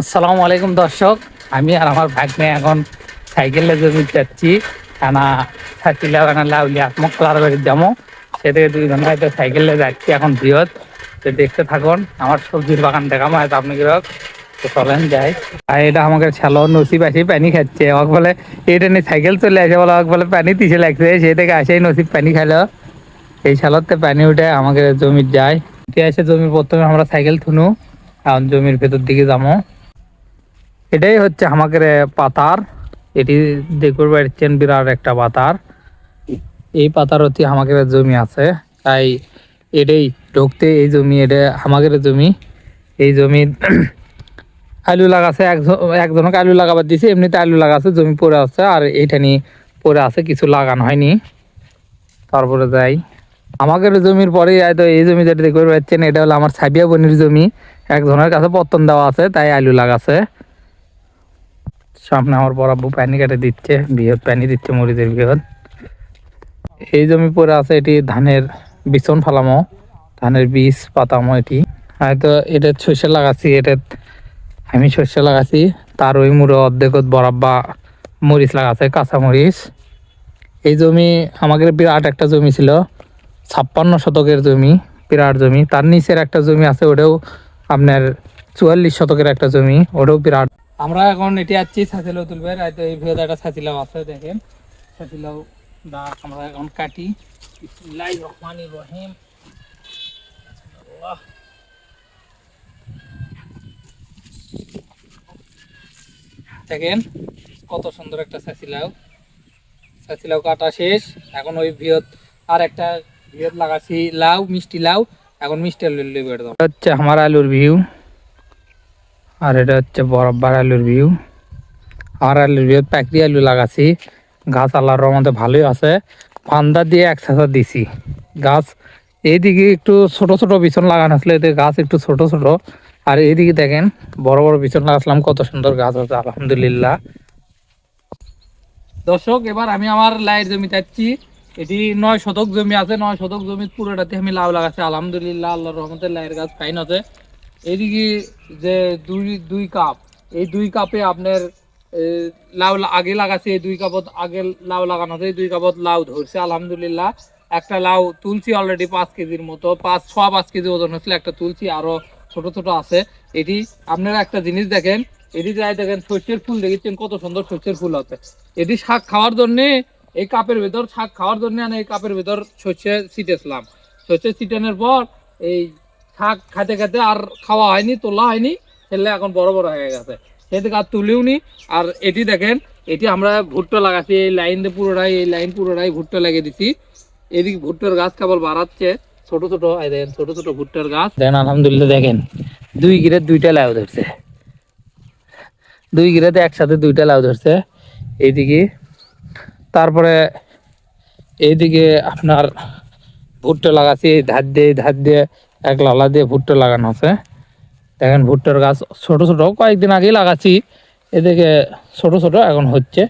আসসালামু আলাইকুম দর্শক। আমি আর আমার ভাগ্নে এখন সাইকেলে জমি যাচ্ছি কানা সাইকেলে কানা লাউলি আত্মক ক্লার বাড়ি যাব। সেদিকে দুই ঘণ্টা হয়তো সাইকেলে যাচ্ছি এখন বৃহৎ। তো দেখতে থাকুন, আমার সবজির বাগান দেখাবো হয়তো আপনি কিরক তো চলেন যাই। আর এটা আমাকে ছেলো নসিব আসি পানি খাচ্ছে। ওকে বলে এটা নিয়ে সাইকেল চলে আসে বলে ওকে বলে, পানি তিসে লাগছে। সে থেকে আসেই নসিব পানি খাইলো। এই সালতে পানি উঠে আমাকে জমির যায়। এসে জমির প্রথমে আমরা সাইকেল থুনু। এখন জমির ভেতর দিকে যাব। এটাই হচ্ছে আমাদের পাতার, এটি দেখতে পাচ্ছেন বিরাট একটা পাতার। এই পাতার অতি আমাদের জমি আছে। তাই এটাই ঢুকতে এই জমি, এটা আমাদের জমি। এই জমি আলু লাগাছে একজন একজনকে আলু লাগাবার দিছে, এমনিতে আলু লাগাছে, জমি পড়ে আছে, আর এইখানি পড়ে আছে, কিছু লাগানো হয়নি। তারপরে যাই। আমাদের জমির পরেই হয়তো এই জমি যেটা দেখতে পাচ্ছেন এটা হলো আমার সাবিয়া বনির জমি। একজনের কাছে পত্তন দেওয়া আছে, তাই আলু লাগাছে। সামনে আমার বড় আব্বু পানি কেটে দিচ্ছে, বৃহৎ পানি দিচ্ছে মরিচের বৃহৎ। এই জমি পরে আছে এটি ধানের বিচন ফালামো, ধানের বীজ, পাতামো এটি। হয়তো এটা শস্য লাগাচ্ছি, এটা আমি শস্য লাগাচ্ছি। তার ওই মুড়ো অর্ধেকত বরাব্বা মরিচ লাগাছে কাঁচা মরিচ। এই জমি আমাদের বিরাট একটা জমি ছিল, ছাপ্পান্ন শতকের জমি, বিরাট জমি। তার নিচের একটা জমি আছে, ওটাও আপনার চুয়াল্লিশ শতকের একটা জমি, ওটাও বিরাট আমরা এখন এটি আছি ছাতিলাও তুলবে হয়তো এই একটা ছাতিলাও আছে, দেখেন। ছাতিলাও দা, আমরা এখন কাটি। বিসমিল্লাহির রহমানির রহিম। দেখেন, কত সুন্দর একটা ছাতিলাও ছাতিলাও কাটা শেষ। এখন ওই ভিয়ত আর একটা ভিয়ত লাগাছি লাউ, মিষ্টি লাউ। এখন মিষ্টি আলু লেবে হচ্ছে আমার আলুর ভিউ। আর এটা হচ্ছে বরফবার আলুর ভিউ। আর আলুর ভিউ প্যাকরি আলু লাগাছি। গাছ আল্লাহর রহমতে ভালোই আছে। ফান্দা দিয়ে এক ছাঁচা দিছি। গাছ এইদিকে একটু ছোট ছোট বিছন লাগানো আসলে এতে গাছ একটু ছোট ছোট। আর এইদিকে দেখেন, বড় বড় বিছন লাগালাম কত সুন্দর গাছ আছে, আলহামদুলিল্লাহ। দর্শক, এবার আমি আমার লাইয়ের জমি চাচ্ছি এটি নয় শতক জমি আছে, নয় শতক জমি পুরোটাতে আমি লাউ লাগাচ্ছি। আলহামদুলিল্লাহ, আল্লাহর রহমতে লাইয়ের গাছ ফাইন আছে। এইদিকে যে দুই দুই কাপ, এই দুই কাপে আপনার লাউ আগে লাগাচ্ছে এই দুই কাপত, আগে লাউ লাগানো আছে এই দুই কাপত লাউ ধরছে, আলহামদুলিল্লাহ। একটা লাউ তুলছি অলরেডি পাঁচ কেজির মতো, পাঁচ, ছ, পাঁচ কেজি ওজন হচ্ছিল একটা তুলছি, আরও ছোট ছোট আছে। এটি আপনারা একটা জিনিস দেখেন, এটি যাই দেখেন শস্যের ফুল দেখেছেন, কত সুন্দর শস্যের ফুল আছে। এটি শাক খাওয়ার জন্যে, এই কাপের ভেতর শাক খাওয়ার জন্য আমি এই কাপের ভেতর শস্যে ছিটেছিলাম। শস্যে ছিটানোর পর এই শাক খাতে খাতে আর খাওয়া হয়নি, তোলা হয়নি ফেললে এখন বড় বড় হয়ে গেছে। সেদিকে আর তুলেও নি। আর এটি দেখেন, এটি আমরা ভুট্টা লাগাচ্ছি, এই লাইন দিয়ে পুরোটাই, এই লাইন পুরোটাই ভুট্টা লাগিয়ে দিছি। এদিকে ভুট্টার গাছ কেবল বাড়াচ্ছে, ছোট ছোট দেখেন, ছোট ছোট ভুট্টার গাছ। দেখেন, আলহামদুলিল্লাহ, দেখেন, দুই গিরে দুইটা লাউ ধরছে। দুই গিরেতে একসাথে দুইটা লাউ ধরছে। এইদিকে, তারপরে এইদিকে আপনার ভুট্টা লাগাচ্ছি ধার দিয়ে ধার দিয়ে এক লালা দিয়ে ভুট্টা লাগানো আছে। দেখেন ভুট্টার গাছ ছোট ছোট, কয়েকদিন আগেই লাগাচ্ছি। এদিকে ছোট ছোট এখন হচ্ছে।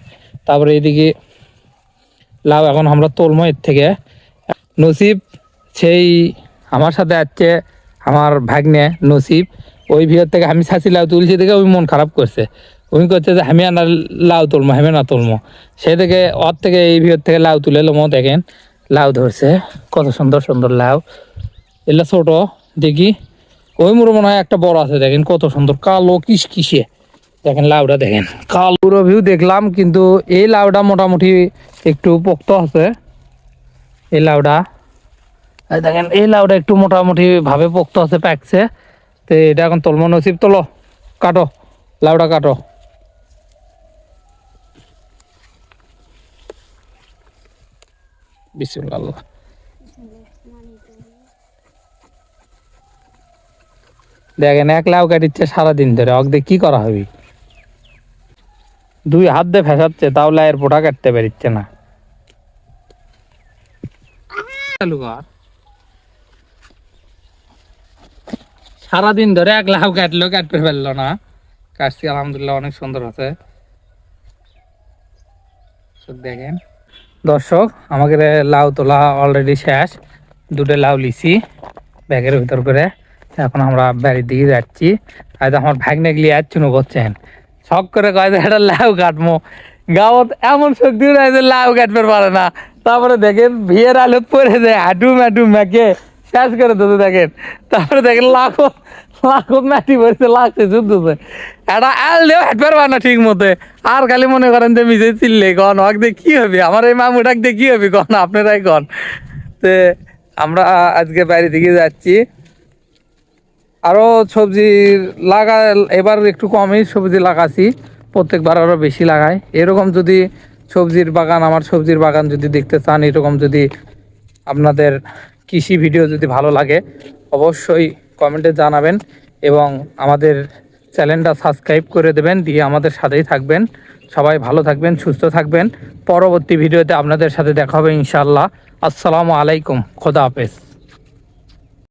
তারপরে এদিকে লাউ এখন আমরা তোলমো এর থেকে। নসিব সেই আমার সাথে আছে, আমার ভাগ্নে নসিব। ওই ভিতর থেকে আমি ছাঁচি লাউ তুলছি দেখে ওই মন খারাপ করছে। উনি করছে যে, আমি আনার লাউ তুলমো, আমি না তুলমো। সেই থেকে ওর থেকে এই ভিতর থেকে লাউ তুলে লোমো, দেখেন। লাউ ধরছে, কত সুন্দর সুন্দর লাউ। এগুলো ছোট, দেখি। ওই মুড়ো মনে হয় একটা বড় আছে, দেখেন কত সুন্দর। কালো কিস কিসে দেখেন লাউটা দেখেন। কালো ভিউ দেখলাম, কিন্তু এই লাউটা মোটামুটি একটু পোক্ত আছে। এই এই দেখেন, এই লাউটা একটু মোটামুটি ভাবে পোক্ত আছে, পাকছে। তো এটা এখন তলমো, নসিব তোলো। কাটো লাউটা কাটো। বিসমিল্লাহ দেখেন এক লাউ কাটিচ্ছে সারাদিন ধরে। অক দিয়ে কি করা হবে? দুই হাত দিয়ে ফেসাচ্ছে তাও লাইয়ের পোটা কাটতে পারছে না। চালু কর। সারাদিন ধরে এক লাউ কাটলো কাটতে পারল না। কাটছি আলহামদুলিল্লাহ অনেক সুন্দর আছে। দেখেন। দর্শক আমাদের লাউ তোলা অলরেডি শেষ। দুটো লাউ লিছি ব্যাগের ভিতর করে। এখন আমরা বাড়ির দিকে যাচ্ছি। হয়তো আমার ভাগ্নে গিয়ে যাচ্ছি না করছেন। শখ করে কয় একটা লাউ কাটবো গাঁৱত এমন শক্তি যে লাউ কাটবে পারে না। তারপরে দেখেন বিয়ের আলোত পরে যায় হাঁটু ম্যাটু ম্যাকে শেষ করে দিতে দেখেন। তারপরে দেখেন লাখো লাখো ম্যাটি পড়ছে লাগছে যুদ্ধছে। এটা আল দেও হাঁটতে পারবা না ঠিক মতো। আর খালি মনে করেন যে মিজে চিল্লে কন হক দিয়ে কী হবে? আমার এই মামুটাক দিয়ে কী হবে কন? আপনারাই কন। তে আমরা আজকে বাইরে দিকে যাচ্ছি। আরও সবজি লাগা এবার একটু কমই সবজি লাগাছি, প্রত্যেকবার আরও বেশি লাগাই এরকম যদি সবজির বাগান, আমার সবজির বাগান যদি দেখতে চান, এরকম যদি আপনাদের কৃষি ভিডিও যদি ভালো লাগে, অবশ্যই কমেন্টে জানাবেন এবং আমাদের চ্যানেলটা সাবস্ক্রাইব করে দেবেন, দিয়ে আমাদের সাথেই থাকবেন। সবাই ভালো থাকবেন, সুস্থ থাকবেন। পরবর্তী ভিডিওতে আপনাদের সাথে দেখা হবে ইনশাল্লাহ আসসালামু আলাইকুম। খোদা হাফেজ।